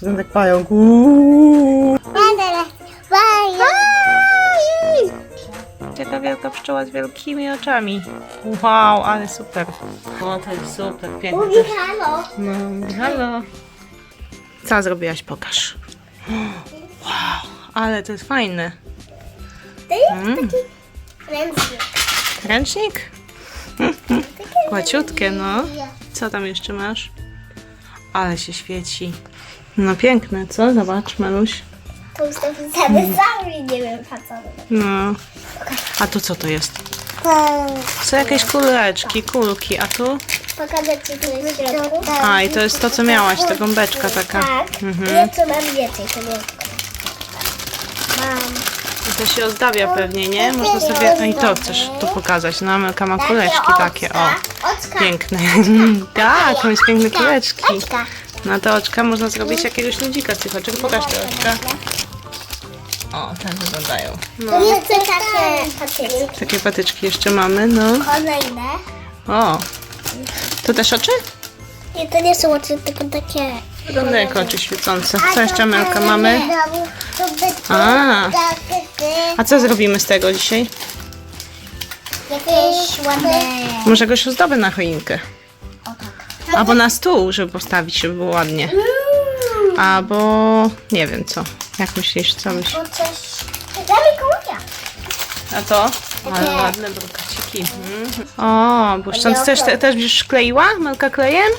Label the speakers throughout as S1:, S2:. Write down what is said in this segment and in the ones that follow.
S1: Ten tak pająk. Uuu. Taka wielka pszczoła z wielkimi oczami. Wow, ale super. O, to jest super, piękne.
S2: Mówi halo.
S1: No, halo. Co zrobiłaś? Pokaż. Wow, ale to jest fajne.
S2: To jest
S1: Mm.
S2: taki ręcznik.
S1: Ręcznik? Kłaciutkie, no. Co tam jeszcze masz? Ale się świeci. No piękne, co? Zobacz, Maluś.
S2: To jest napisane sami, nie wiem po co.
S1: No. A tu co to jest? Są jakieś kuleczki, kulki, a tu?
S2: Pokażę ci tu jest w środku.
S1: A, i to jest to, co miałaś, ta gąbeczka taka.
S2: Tak.
S1: Mhm.
S2: Jeszcze mam więcej, to nie Mam.
S1: I to się ozdabia pewnie, nie? Można sobie... No i to chcesz tu pokazać. No, Amelka ma kuleczki takie, o. Piękne. tak, masz piękne kuleczki.
S2: Oczka.
S1: Na te oczka można zrobić jakiegoś ludzika cychoczek. Pokaż te oczka. O, tak wyglądają. No.
S2: To takie patyczki.
S1: Takie patyczki jeszcze mamy, no.
S2: Kolejne.
S1: O. To też oczy?
S2: Nie, to nie są oczy, tylko takie...
S1: Wygląda jak oczy świecące. Co jeszcze Amelka mamy? A.
S2: A.
S1: A co zrobimy z tego dzisiaj?
S2: Jakieś ładne...
S1: Może jakoś ozdoby na choinkę.
S2: Tak.
S1: Albo na stół, żeby postawić, żeby było ładnie. Albo nie wiem co. Jak myślisz, co byś...
S2: Bo coś... Dla Mikołaja.
S1: A to? Ale ładne brokaciki. Mhm. O, błyszcząc też, te, też będziesz kleiła? Melka klejem?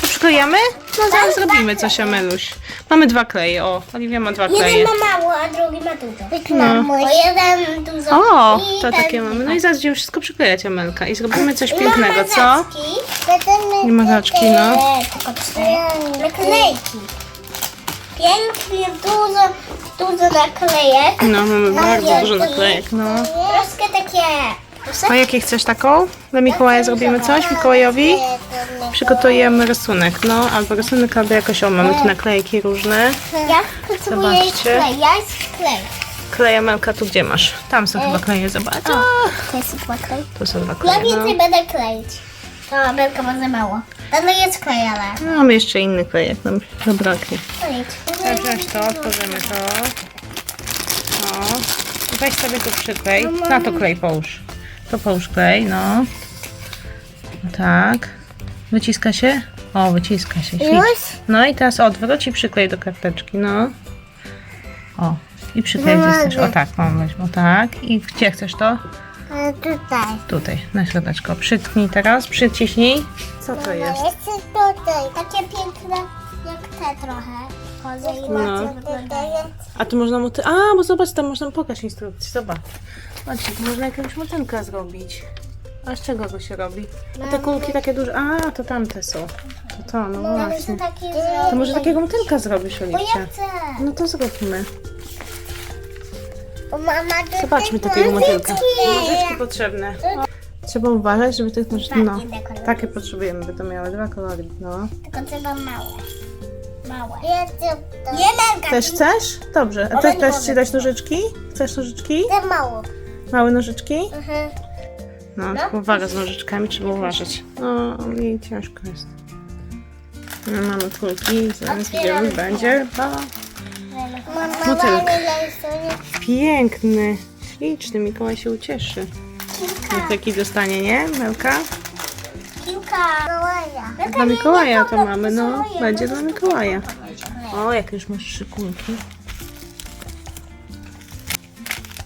S1: To przyklejamy? No zaraz zrobimy coś, Ameluś. Mamy dwa kleje, o. Oliwia ma dwa kleje.
S2: Jeden ma mało, a drugi ma dużo.
S1: No.
S2: Bo jeden dużo
S1: O,
S2: i
S1: to
S2: ten
S1: takie mamy. No i zaraz będziemy wszystko przyklejać, Amelka. I zrobimy coś pięknego, co?
S2: Mazaczki.
S1: I mazaczki, no.
S2: Nie, tylko cztery. Naklejki. Pięknie, dużo, dużo naklejek.
S1: No, mamy bardzo dużo naklejek, no.
S2: Troszkę takie...
S1: A jakie chcesz taką? Dla Mikołaja zrobimy coś Mikołajowi? Przygotujemy rysunek, no, albo rysunek, albo jakoś, o, mamy tu naklejki różne.
S2: Ja potrzebuję
S1: Zobaczcie.
S2: klej. Ja jest klej.
S1: Kleje Melka, tu gdzie masz? Tam są chyba kleje, zobacz. O,
S2: To jest chyba klej.
S1: tu są dwa
S2: Ja
S1: kleje, no.
S2: więcej będę kleić. To belka ma za mało. To jest klej, ale...
S1: no. Mamy jeszcze inny klejek, nam zabraknie.
S2: Kleić.
S1: Tak, wziąć to, otworzymy to. O, weź sobie tu przyklej. Na to klej połóż. To połóż klej, no. O, Tak. Wyciska się? O, wyciska się.
S2: Już?
S1: No i teraz odwróć i przyklej do karteczki, no. O, i przyklej gdzie chcesz. O tak, mam weź, o tak. I gdzie chcesz to?
S2: E, Tutaj.
S1: Tutaj, na środeczko. Przytknij teraz, przyciśnij. Co to jest?
S2: Jeszcze tutaj. Takie piękne jak te trochę. Chodzę i
S1: No.
S2: macie.
S1: A tu można moty... A, bo zobacz, tam można pokaż instrukcję, zobacz. Zobaczcie, tu można jakiegoś motylka zrobić. A z czego go się robi? A te kulki takie duże... A, to tamte są. To to, no
S2: Ale
S1: właśnie.
S2: to
S1: może takiego motylka zrobisz,
S2: Bo chcę.
S1: No to zróbmy.
S2: Mama to
S1: Zobaczmy takiego motylka. Nożyczki potrzebne. Trzeba uważać, żeby tych nożyczek... No,
S2: Takie
S1: potrzebujemy, by to miały dwa kolory, no.
S2: Tylko trzeba małe. Małe. Nie.
S1: Też chcesz? Dobrze. A
S2: Ale
S1: też, ci dać nożyczki? Chcesz nożyczki?
S2: Te mało.
S1: Małe nożyczki?
S2: Mhm.
S1: No, tylko uwaga z nożyczkami, trzeba uważać. No, i ciężko jest. No, mamy kulki, zaraz widzimy, będzie.
S2: Mama,
S1: piękny, śliczny, Mikołaj się ucieszy. Jak taki dostanie, nie, Melka?
S2: Mikołaja.
S1: Dla Mikołaja to mamy, no, będzie dla Mikołaja. O, jak już masz trzy kulki.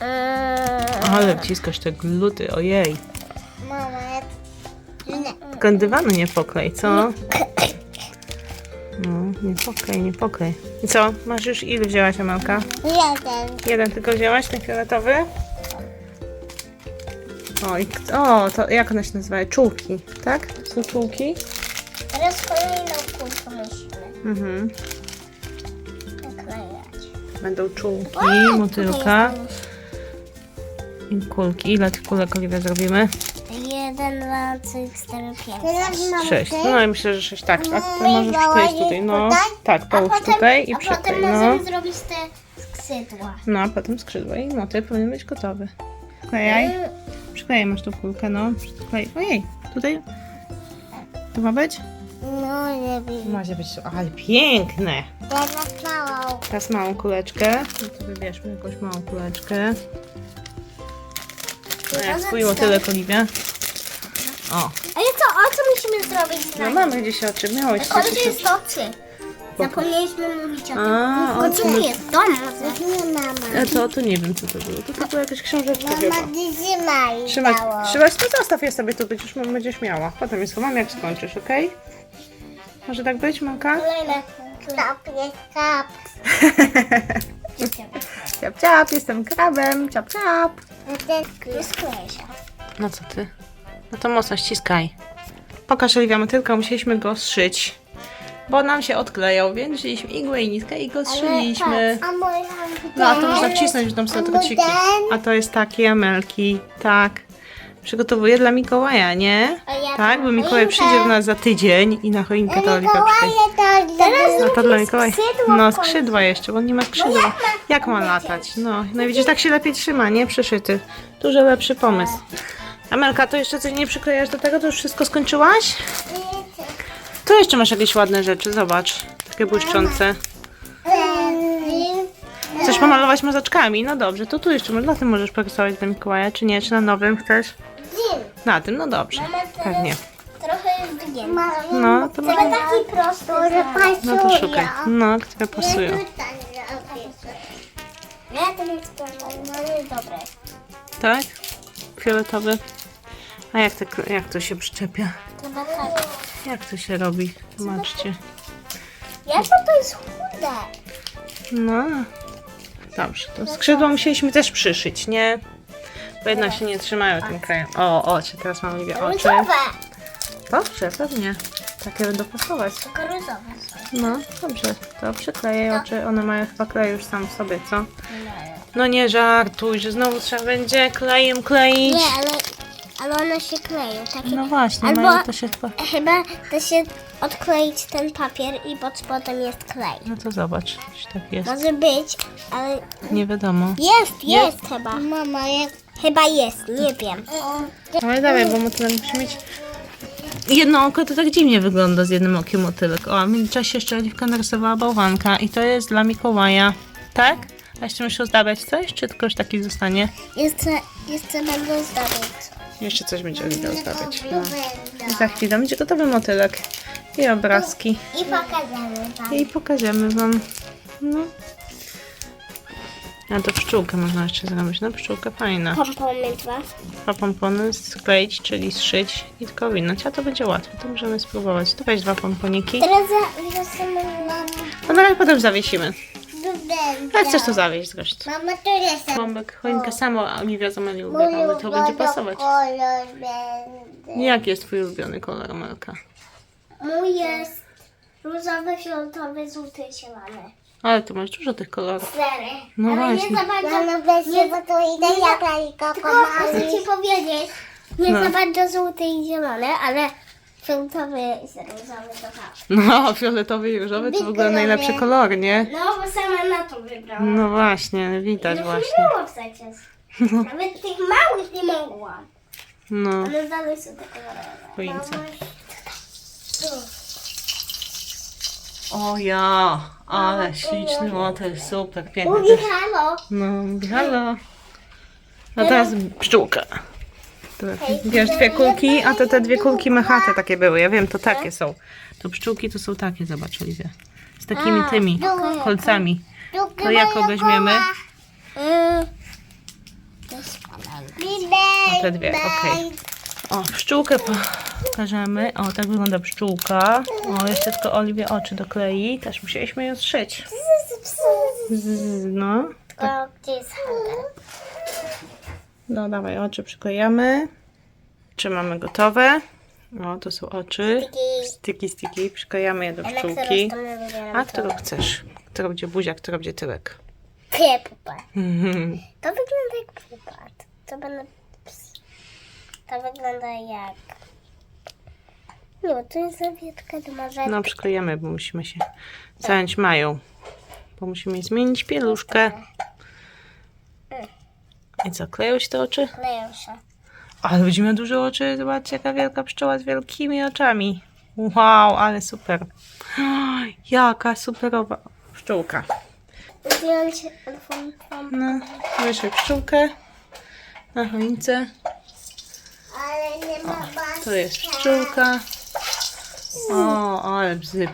S2: Eee,
S1: Ale wciskasz te gluty, ojej.
S2: mama, ja... Nie.
S1: Tylko dywanu nie poklej, co? No, nie poklej, nie. I co, masz już ile wzięłaś, Amelka?
S2: Jeden.
S1: Jeden tylko wzięłaś, ten fioletowy? O, i, o, to jak one się nazywają? Czułki, tak? Są czułki?
S2: Teraz kolejną kulkę musimy
S1: Mhm.
S2: naklejać.
S1: Będą czułki, motylka i kulki. Ile tych kulek, Oliwia, zrobimy?
S2: Jeden, dwa, trzy, cztery, pięć.
S1: Sześć. No i myślę, że sześć, tak, tak. To możesz przykleić tutaj, no. Tak, połóż tutaj i
S2: a potem
S1: przyklej, no.
S2: możemy zrobić te skrzydła.
S1: No, a potem skrzydła i motyl powinien być gotowy. Przyklejaj. Przyklejaj, masz tu kulkę, no. Przyklej. Ojej, tutaj. To ma być?
S2: No nie wiem.
S1: Ma być, ale piękne.
S2: Teraz małą.
S1: Teraz małą kuleczkę. No to wybierzmy jakąś małą kuleczkę. A jak twój motylek, Oliwia? O,
S2: Ale co, o co musimy zrobić z
S1: no mamy gdzieś oczy. Miałeś
S2: Skąd
S1: coś
S2: jest oczy? Zapomnieliśmy mówić o tym.
S1: A,
S2: O
S1: tym.
S2: jest? Dom mama.
S1: E, To, to nie wiem co to było. To, to była jakaś książeczka chyba.
S2: trzymaj
S1: Trzymać, trzymać to zostaw je sobie tu, będziesz, będziesz miała. Potem je schowam jak skończysz, okej? Może tak być, Małka?
S2: Kolejny klap jest kap.
S1: Ciap, ciap, jestem krabem, ciap, ciap. No co ty? No to mocno ściskaj. Pokaż Oliwia motylka, musieliśmy go zszyć. Bo nam się odklejał, więc wzięliśmy igłę i nitkę i go zszyliśmy.
S2: A moja
S1: No a to można wcisnąć w dom sobie trociki. A to jest takie jamelki, tak. Przygotowuję dla Mikołaja, nie?
S2: A ja
S1: Tak, bo
S2: dla
S1: Mikołaj przyjdzie do nas za tydzień i na choinkę to Oliwia przyjdzie. No to dla Mikołaja. No skrzydła jeszcze, bo on nie ma skrzydła. Jak ma latać? No, no i widzisz, tak się lepiej trzyma, nie? Przyszyty. Dużo lepszy pomysł. Amelka, to jeszcze coś nie przyklejasz do tego? To już wszystko skończyłaś? Tu jeszcze masz jakieś ładne rzeczy, zobacz. Takie błyszczące. Chcesz pomalować mazaczkami? No dobrze, to tu jeszcze na tym możesz porysować do Mikołaja, czy nie? Czy na nowym chcesz? Na tym, no dobrze. Pewnie.
S2: Trochę jest.
S1: No, to może...
S2: taki prosty, że
S1: No to szukaj. No, które pasują.
S2: Ja ten jest normalny, dobre.
S1: Tak? Fioletowy. A jak to, jak to się przyczepia?
S2: Chyba tak.
S1: Jak to się robi? Zobaczcie.
S2: Jak to jest chude?
S1: No. Dobrze, to skrzydła musieliśmy też przyszyć, nie? Bo jednak się nie trzymają tym krajem. O, oczy, teraz mam Oliwia oczy.
S2: Różowe.
S1: Dobrze, pewnie. Takie będą pasować.
S2: Tylko różowe są.
S1: No, dobrze. To przykleję oczy. One mają chyba klej już sam w sobie, co? No nie żartuj, że znowu trzeba będzie klejem kleić.
S2: Nie, ale, ale one się kleją. Takie,
S1: No właśnie,
S2: Albo-
S1: mają to się chyba...
S2: Chyba da się odkleić ten papier i pod spodem jest klej.
S1: No to zobacz, czy tak jest.
S2: Może być, ale
S1: Nie wiadomo.
S2: jest, jest chyba. Mama, jak... Chyba jest, nie wiem.
S1: Ale dawaj, bo motylek musi mieć... Jedno oko to tak dziwnie wygląda z jednym okiem motylek. O, a w międzyczasie jeszcze Oliwka narysowała bałwanka i to jest dla Mikołaja. Tak? A jeszcze musisz ozdabiać coś, czy tylko już taki zostanie?
S2: Jeszcze, jeszcze będę zdawać.
S1: Jeszcze coś będzie Oliwia ozdabiać. No. I za chwilę będzie gotowy motylek. I obrazki.
S2: I pokażemy wam.
S1: I pokażemy wam. No. A to pszczółkę można jeszcze zrobić. No pszczółka fajna.
S2: Pompomy dwa.
S1: Dwa pompony skleić, czyli zszyć i tylko winąć. A to będzie łatwe, to możemy spróbować. To weź dwa pomponiki.
S2: Teraz zawiesimy mam
S1: No na razie potem zawiesimy. Jak chcesz to zresztą.
S2: Mama, tu jest
S1: Bombek, choinkę samo Oliwia zamali ubiera, ale to będzie pasować.
S2: kolor będzie.
S1: Jaki jest twój ulubiony kolor, Amelka?
S2: Mój jest różowy, fioletowy, żółty i zielony.
S1: Ale tu masz dużo tych kolorów.
S2: Cztery.
S1: No
S2: Ale
S1: właśnie.
S2: nie za bardzo... Ja weźcie, bo tu idę jaka Tylko chcę ci powiedzieć, nie
S1: No.
S2: za bardzo żółty i zielony, ale fioletowy i różowy to tak.
S1: No, fioletowy i różowy to w ogóle najlepszy kolor, nie?
S2: No, bo sama na to wybrałam.
S1: No właśnie, widać
S2: No
S1: właśnie.
S2: nie było przecież. Nawet tych małych nie mogłam.
S1: No,
S2: Ale dalej są te kolorowe.
S1: choince. O ja, ale śliczny motyl, super, piękny też.
S2: halo.
S1: No, halo. No teraz pszczółka. Bierz dwie kulki, a to te dwie kulki mechate takie były. Ja wiem, to takie są. To pszczółki to są takie, zobacz Oliwia. Z takimi tymi kolcami. To jaką weźmiemy?
S2: O,
S1: te dwie, okej. O, pszczółkę pokażemy. O, tak wygląda pszczółka. O, jeszcze tylko Oliwie oczy doklei. Też musieliśmy ją zszyć. Z, no.
S2: Hunter?
S1: No dawaj, oczy przyklejamy. Czy mamy gotowe? O, to są oczy. Styki, styki. Przyklejamy je do pszczółki. A którą chcesz? Która będzie buzia, która będzie tyłek?
S2: Ty, pupa. To wygląda jak pupa. To będę... To wygląda jak... Nie, to jest zawietka do marzenia.
S1: No, przyklejamy, bo musimy się zająć Mają. Bo musimy zmienić pieluszkę. I co, kleją się te oczy?
S2: Kleją się.
S1: Ale miał duże oczy. Zobaczcie, jaka wielka pszczoła z wielkimi oczami. Wow, ale super. Jaka superowa. pszczółka.
S2: Zdjąć.
S1: No, wyszły pszczółkę na choince.
S2: Ale nie ma.
S1: Tu jest pszczółka. O, ale bzy